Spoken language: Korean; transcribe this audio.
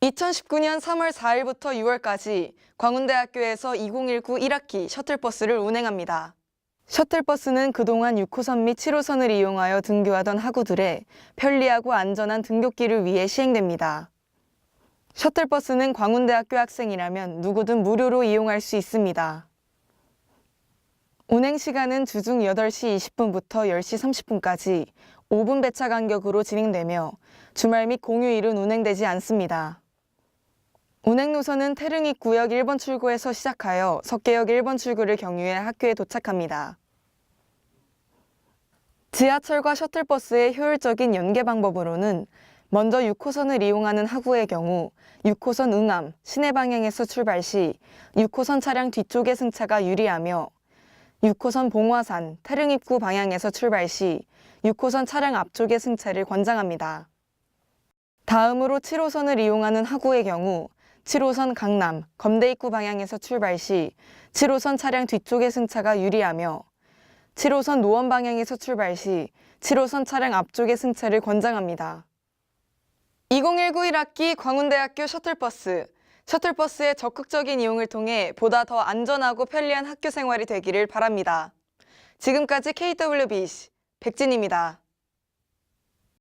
2019년 3월 4일부터 6월까지 광운대학교에서 2019 1학기 셔틀버스를 운행합니다. 셔틀버스는 그동안 6호선 및 7호선을 이용하여 등교하던 학우들의 편리하고 안전한 등교길을 위해 시행됩니다. 셔틀버스는 광운대학교 학생이라면 누구든 무료로 이용할 수 있습니다. 운행 시간은 주중 8시 20분부터 10시 30분까지 5분 배차 간격으로 진행되며 주말 및 공휴일은 운행되지 않습니다. 운행 노선은 태릉입 구역 1번 출구에서 시작하여 석계역 1번 출구를 경유해 학교에 도착합니다. 지하철과 셔틀버스의 효율적인 연계 방법으로는 먼저 6호선을 이용하는 학우의 경우 6호선 응암, 시내 방향에서 출발 시 6호선 차량 뒤쪽의 승차가 유리하며 6호선 봉화산, 태릉 입구 방향에서 출발 시 6호선 차량 앞쪽의 승차를 권장합니다. 다음으로 7호선을 이용하는 학우의 경우 7호선 강남, 검대 입구 방향에서 출발 시 7호선 차량 뒤쪽의 승차가 유리하며 7호선 노원 방향에서 출발 시 7호선 차량 앞쪽의 승차를 권장합니다. 2019 1학기 광운대학교 셔틀버스. 셔틀버스의 적극적인 이용을 통해 보다 더 안전하고 편리한 학교 생활이 되기를 바랍니다. 지금까지 KWBC 백진입니다.